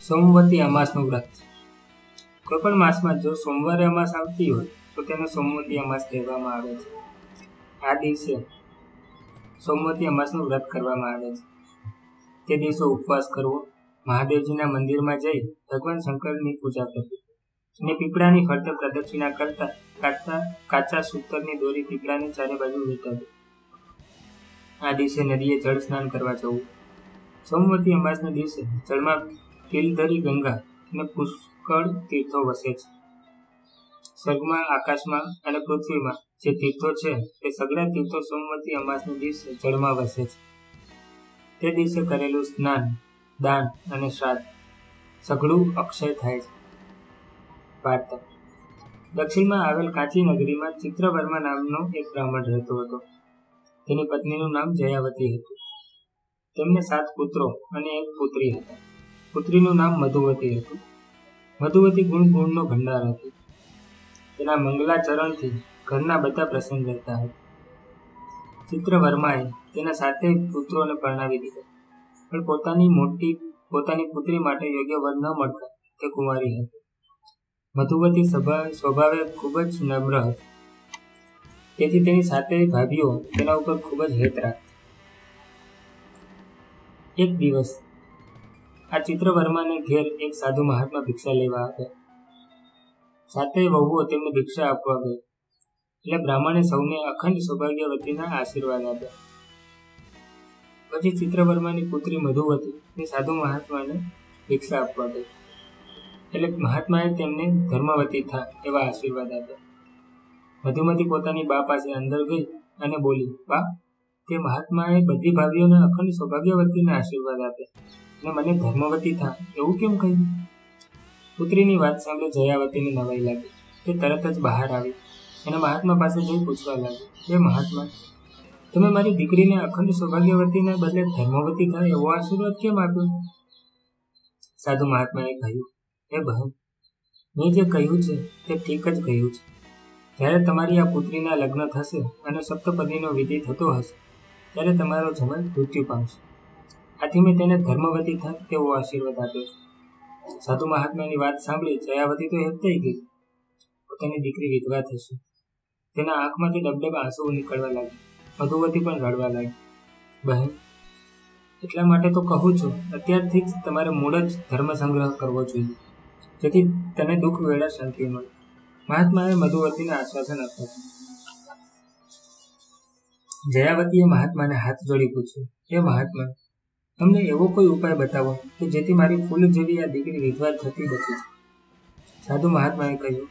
સોમવતી અમાસનું વ્રત કોઈ પણ માસમાં જો સોમવારે અમાસ આવતી હોય, તો તેને સોમવતી અમાસ કહેવામાં આવે છે. આ દિવસે સોમવતી અમાસનું વ્રત કરવામાં આવે છે. તે દિવસે ઉપવાસ કરવો, મહાદેવજીના મંદિરમાં જઈ ભગવાન શંકરની પૂજા કરવી અને પીપળાની ફરતે પ્રદક્ષિણા કરતા કાચા કાચા સૂતરની દોરી પીપળાની ચારે બાજુ વીંટાવી આ દિવસે નદીએ જળ સ્નાન કરવા જવું. સોમવતી અમાસના દિવસે જળમાં તિલધરી ગંગા અને પુષ્કળ તીર્થો વસે છે. સ્વર્ગમાં, આકાશમાં અને પૃથ્વીમાં જે તીર્થો છે તે સગળા તીર્થો સોમવતી અમાસના દિવસે જળમાં વસે છે. તે દિવસે કરેલું સ્નાન, દાન અને શ્રાદ્ધ સઘળું અક્ષય થાય છે. વાર્તા. દક્ષિણમાં આવેલ કાંચી નગરીમાં ચિત્રવર્મા નામનો એક બ્રાહ્મણ રહેતો હતો. તેની પત્નીનું નામ જયાવતી હતું. તેમને સાત પુત્રો અને એક પુત્રી હતા. પુત્રીનું નામ મધુવતી હતું. મધુવતી ગુણ ગુણનો ભંડાર હતી. તેના મંગલાચરણથી ઘરના બધા પ્રસન્ન રહેતા હતા. ચિત્રવર્માએ તેના સાતે પુત્રોને પરણાવી દીધા. પણ પોતાની મોટી, પોતાની પુત્રી માટે યોગ્ય વર ન મળતા તે કુંવારી હતી. મધુવતી સ્વભાવે ખૂબ જ નમ્ર હતી. તેથી તેની સાથે ભાભીઓ તેના ઉપર ખૂબ જ હેત રાખતી. એક દિવસ આ ચિત્રવર્માને ઘેર એક સાધુ મહાત્મા ભિક્ષા લેવા આવ્યા સાથે વહુઓ તેમને ભિક્ષા આપવા ગઈ. એટલે બ્રાહ્મણે સૌને અખંડ સૌભાગ્યવતીના આશીર્વાદ આપ્યા. પછી ચિત્રવર્માની પુત્રી મધુવતી તે સાધુ મહાત્માને ભિક્ષા આપવા ગઈ. એટલે મહાત્માએ તેમને ધર્મવતી થા એવા આશીર્વાદ આપ્યા. મધુમતી પોતાની બા પાસે અંદર ગઈ અને બોલી, બા, તે મહાત્માએ બધી ભાવીઓને અખંડ સૌભાગ્યવતીના આશીર્વાદ આપ્યા. અને મને ધર્મવતી થા. એવું કેમ કહ્યું? પુત્રીની વાત સાંભળી જયાવતીને નવાઈ લાગી. તે તરત જ બહાર આવી. અને મહાત્મા પાસે જઈ પૂછવા લાગી હે મહાત્મા, તમે મારી દીકરીને અખંડ સૌભાગ્યવતીના બદલે ધર્મવતી થાય એવો આશીર્વાદ કેમ આપ્યો? સાધુ મહાત્માએ કહ્યું, હે બહેન મેં જે કહ્યું છે તે ઠીક જ કહ્યું છે. જ્યારે તમારી આ પુત્રીના લગ્ન થશે અને સપ્તપદીનો વિધિ થતો હશે, ત્યારે તમારો જમાઈ મૃત્યુ પામશે. આથી મેં તેને ધર્મવતી થાય તેવો આશીર્વાદ આપ્યો છે. સાધુ મહાત્માની વાત સાંભળી જયાવતી તો હેતાઈ ગઈ. પોતાની દીકરી વિધવા થશે. તેના આંખમાંથી ડબડબ આંસુઓ નીકળવા લાગી મધુવતી પણ રડવા લાગી. બહેન, એટલા માટે તો કહું છું, અત્યારથી જ તમારે મૂળ જ ધર્મ સંગ્રહ કરવો જોઈએ. જેથી તને દુઃખ, વેળા, શાંતિ મળે. મહાત્માએ મધુવતીને આશ્વાસન આપ્યું. જયાવતીએ મહાત્માને હાથ જોડી પૂછ્યું, હે મહાત્મા અમને એવો કોઈ ઉપાય બતાવો કે જેથી મારી ફૂલ જેવી આ દીકરી વિધવા થતી બચી છે? સાધુ મહાત્માએ કહ્યું,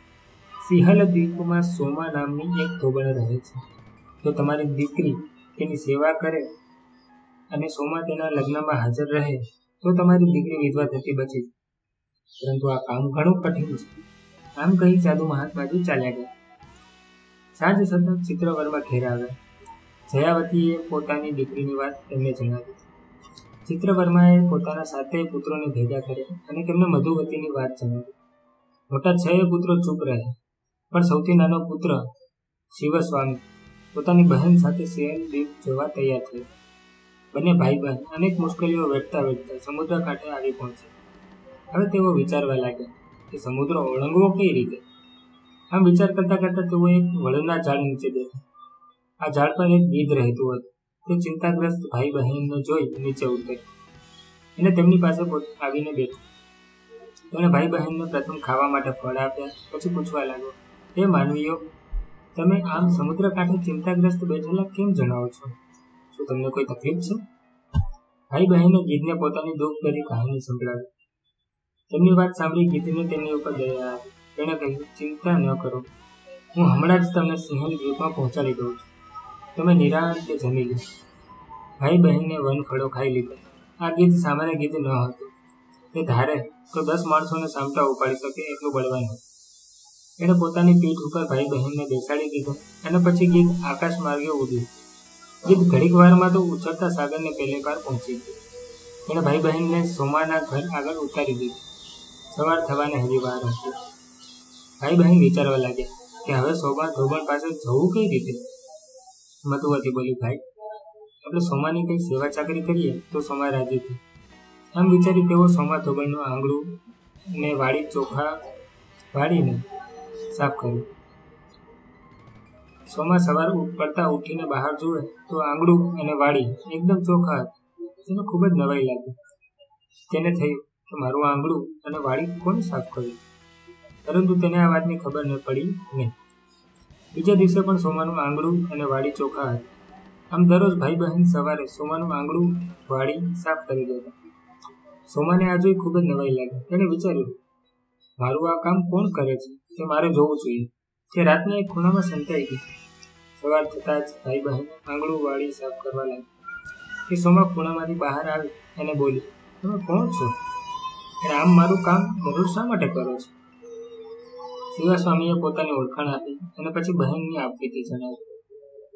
સિંહલ દ્વીપમાં સોમા નામની એક ધોબણ રહે છે. તો તમારી દીકરી તેની સેવા કરે અને સોમા તેના લગ્નમાં હાજર રહે, તો તમારી દીકરી વિધવા થતી બચી પરંતુ આ કામ ઘણું કઠિન છે. આમ કહી સાધુ મહાત્માજી ચાલ્યા ગયા. સાંજ સતત ચિત્રવરમાં ઘેર આવ્યા. જયાવતીએ પોતાની દીકરીની વાત તેમને જણાવી. ચિત્રવર્માએ પોતાના સાતેય પુત્રોને ભેગા કર્યા અને તેમને મધુવતીની વાત જણાવી. મોટા છ પુત્રો ચૂપ રહ્યા. પણ સૌથી નાનો પુત્ર શિવસ્વામી પોતાની બહેન સાથે સિયલ દ્વીપ જોવા તૈયાર થયો. બંને ભાઈ બહેન અનેક મુશ્કેલીઓ વેઠતા વેઠતા સમુદ્ર કાંઠે આવી પહોંચ્યા. હવે તેઓ વિચારવા લાગ્યા કે સમુદ્ર ઓળંગવો કઈ રીતે? આમ વિચાર કરતા કરતા તેઓ એક વળના ઝાડ નીચે બેઠા. આ ઝાડ પર એક ગીધ રહેતું હતું. તે ચિંતાગ્રસ્ત ભાઈ બહેનને જોઈ નીચે ઉતરી એને તેમની પાસે આવીને બેઠો. તેણે ભાઈ બહેનને પ્રથમ ખાવા માટે ફળ આપ્યા, પછી પૂછવા લાગ્યો, હે માનવીઓ, તમે આમ સમુદ્ર કાંઠે ચિંતાગ્રસ્ત બેઠેલા કેમ જણાવો છો? શું તમને કોઈ તકલીફ છે? ભાઈ બહેને ગીધને પોતાની દુઃખ ભરી કહાની સંભળાવી. તેમની વાત સાંભળી ગીધને તેમની ઉપર દયા આવી. તેણે કહ્યું, ચિંતા ન કરો. હું હમણાં જ તમને સિંહલ દ્વીપમાં પહોંચાડી દઉં છું. તમે નિરાંતે જમી લો. ભાઈ બહેનને વન ફળો ખાઈ લીધો. આ ગીત સામાન્ય ગીત ન હતું. તે ધારે તો દસ માણસોને સામટા ઉપાડી શકે એટલું બળવાન હતું. એણે પોતાની પીઠ ઉપર ભાઈ બહેનને બેસાડી દીધો અને પછી ગીત આકાશ માર્ગે ઉડ્યું. ગીત ઘડીક વારમાં તો ઉછળતા સાગરને પહેલે પાર પહોંચી ગયું. એણે ભાઈ બહેનને સોમાના ઘર આગળ ઉતારી દીધું. સવાર થવાને હજી વાર હતી. ભાઈ બહેન વિચારવા લાગ્યા કે હવે સોમા ધોબણ પાસે જવું કઈ રીતે? મધુવતી બોલી, ભાઈ, આપણે સોમાની કંઈ સેવા ચાકરી કરીએ તો સોમા રાજી થઈ આમ વિચારી તેઓ સોમા ધોબણનું આંગળું ને વાળી ચોખા વાળીને સાફ કર્યું. સોમા સવાર પડતા ઉઠીને બહાર જુએ તો આંગળું અને વાળી એકદમ ચોખા તેને ખૂબ જ નવાઈ લાગી. તેને થયું કે મારું આંગળું અને વાળી કોને સાફ કર્યું? પરંતુ તેને આ વાતની ખબર ન પડી નહીં. બીજા દિવસે પણ સોમાનું આંગળું અને વાડી ચોખા હતા. આમ દરરોજ ભાઈ બહેન સવારે સોમાનું આંગળું, વાળી સાફ કરી દેતા. સોમાને આ જોઈ ખૂબ જ નવાઈ લાગી. તેણે વિચાર્યું, મારું આ કામ કોણ કરે છે? તે મારે જોવું જોઈએ. તે રાતના એક ખૂણામાં સંતાઈ ગઈ. સવાર થતાં જ ભાઈ બહેન આંગળું, વાળી સાફ કરવા લાગી એ સોમા ખૂણામાંથી બહાર આવી અને બોલી, તમે કોણ છો? અને આમ મારું કામ દરરોજ શા માટે કરો છો? શિવા સ્વામીએ પોતાની ઓળખાણ આપી અને પછી બહેનની આપવીતી જણાવી.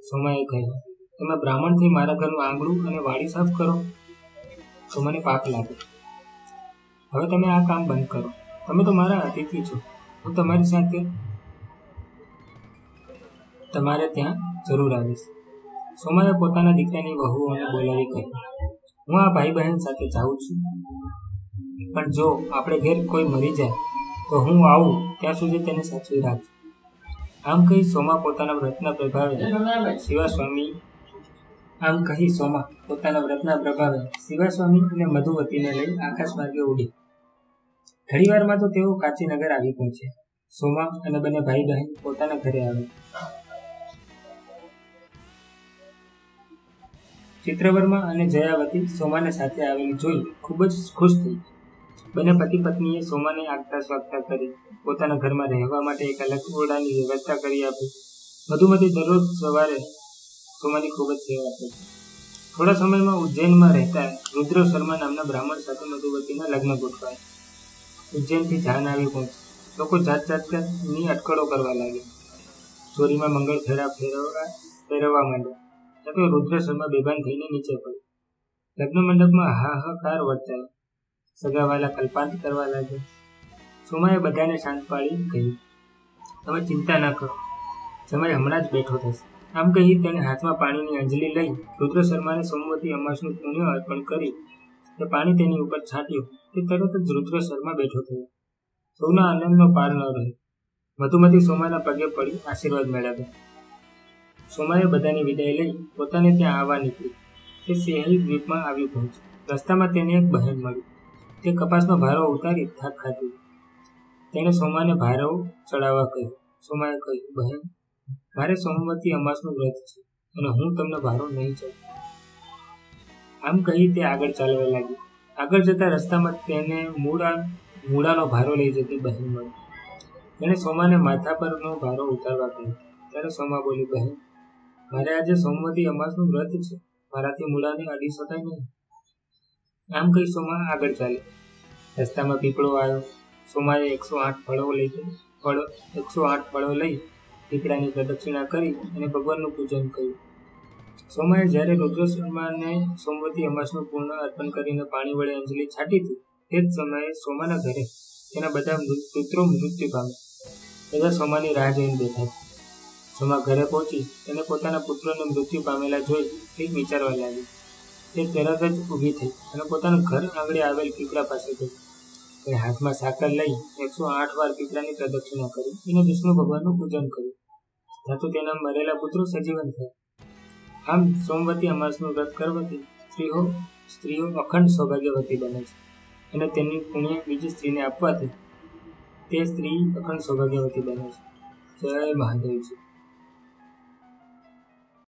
સોમાએ કહ્યું તમે બ્રાહ્મણથી મારા ઘરનું આંગળું અને વાડી સાફ કરો. તો મને પાપ લાગે હવે તમે આ કામ બંધ કરો. તમે તો મારા અતિથિ છો. હું તમારી સાથે તમારે ત્યાં જરૂર આવીશ. સોમાએ પોતાના દીકરાની વહુઓને બોલાવી કહ્યું, હું આ ભાઈ બહેન સાથે જાઉં છું. પણ જો આપણે ઘેર કોઈ મરી જાય તો હું આવું, ત્યાં સુધી તેને સાચવી રાખજો. આમ કહી સોમા પોતાના વ્રતના પ્રભાવે શિવા સ્વામી આમ કહી સોમા પોતાના વ્રતના પ્રભાવે શિવા સ્વામી અને મધુવતીને લઈ આકાશ માર્ગે ઉડી. ઘણીવારમાં તો તેઓ કાચીનગર આવી પહોંચ્યા. સોમા અને બંને ભાઈ બહેન પોતાના ઘરે આવ્યા. ચિત્રવર્મા અને જયાવતી સોમાને સાથે આવેલી જોઈ ખૂબ જ ખુશ થઈ. બંને પતિ પત્નીએ સોમાને આગતા સ્વાગતા કરી, પોતાના ઘરમાં રહેવા માટે એક અલગ ઓરડાની વ્યવસ્થા કરી આપી. મધુમતી દરરોજ સવારે સોમાની ખૂબ જ સેવા કરી થોડા સમયમાં ઉજ્જૈનમાં રહેતા રુદ્ર શર્મા નામના બ્રાહ્મણ સાથે મધુમતીના લગ્ન ગોઠવાય. ઉજ્જૈનથી જાન આવી પહોંચી. લોકો જાત જાતની અટકળો કરવા લાગ્યા. ચોરીમાં મંગળ ફેરા ફેરવવા ફેરવવા માંડ્યા. ત્યાં તો રુદ્ર શર્મા બેભાન થઈને નીચે પડ્યો. લગ્ન મંડપમાં હાહાકાર વર્તાયો. સગાવાલા કલ્પાંત કરવા લાગ્યા. સોમાએ બધાને શાંત પાડી કહ્યું, તમે ચિંતા ન કરો. સમય હમણાં જ બેઠો થશે. આમ કહી તેણે હાથમાં પાણીની અંજલી લઈ રુદ્ર શર્માને સોમવતી અમાસનું પુણ્ય અર્પણ કરી તે પાણી તેની ઉપર છાંટ્યું તે તરત જ રુદ્ર શર્મા બેઠો થયો. સૌના આનંદનો પાર ન રહ્યો. મધુમતી સોમાના પગે પડી આશીર્વાદ મેળવ્યા. સોમાએ બધાની વિદાય લઈ પોતાને ત્યાં આવવા નીકળી. તે સેહલ દ્વીપમાં આવી પહોંચ્યું રસ્તામાં તેને એક બહેન મળી તે કપાસનો ભારો ઉતારી થાક ખાધી. તેણે સોમાને ભારો ચડાવવા કહ્યું. સોમાએ કહ્યું, બહેન, મારે સોમવતી અમાસનું વ્રત છે અને હું તમને ભારો નહીં ચડું આમ કહી તે આગળ ચાલવા લાગી. આગળ જતા રસ્તામાં તેને મૂળા, મૂળાનો ભારો લઈ જતી બહેન મળી. તેણે સોમાને માથા પરનો ભારો ઉતારવા કહ્યું. ત્યારે સોમા બોલી, બહેન, મારે આજે સોમવતી અમાસનું વ્રત છે. મારાથી મૂળાને અડી શકાય નહીં. આમ કહી સોમા આગળ ચાલે. રસ્તામાં પીપળો આવ્યો સોમાએ એકસો આઠ ફળો લઈ ફળો, એકસો આઠ ફળો લઈ પીપળાની પ્રદક્ષિણા કરી અને ભગવાનનું પૂજન કર્યું. સોમાએ જ્યારે રુદ્ર શર્માને સોમવતી અમાસનું પૂર્ણ અર્પણ કરીને પાણી વડે અંજલિ છાટી હતી, તે જ સમયે સોમાના ઘરે તેના બધા પુત્રો મૃત્યુ પામ્યા. બધા સોમાની રાહ જોઈને બેઠા સોમા ઘરે પહોંચી તેને પોતાના પુત્રોને મૃત્યુ પામેલા જોઈ કંઈક વિચારવા લાગી તે તરત જ ઊભી થઈ અને પોતાના ઘર આંગણે આવેલ પીપળા પાસે ગઈ. તે હાથમાં સાકર લઈ એકસો આઠ વાર પીપળાની પ્રદક્ષિણા કરી અને વિષ્ણુ ભગવાનનું પૂજન કર્યું. ત્યાં તો તેના મરેલા પુત્રો સજીવન થયા. આમ સોમવતી અમાસનું વ્રત કરવાથી સ્ત્રીઓ સ્ત્રીઓ અખંડ સૌભાગ્યવતી બને છે અને તેની પુણ્ય બીજી સ્ત્રીને આપવાથી તે સ્ત્રી અખંડ સૌભાગ્યવતી બને છે. જય મહાદેવજી.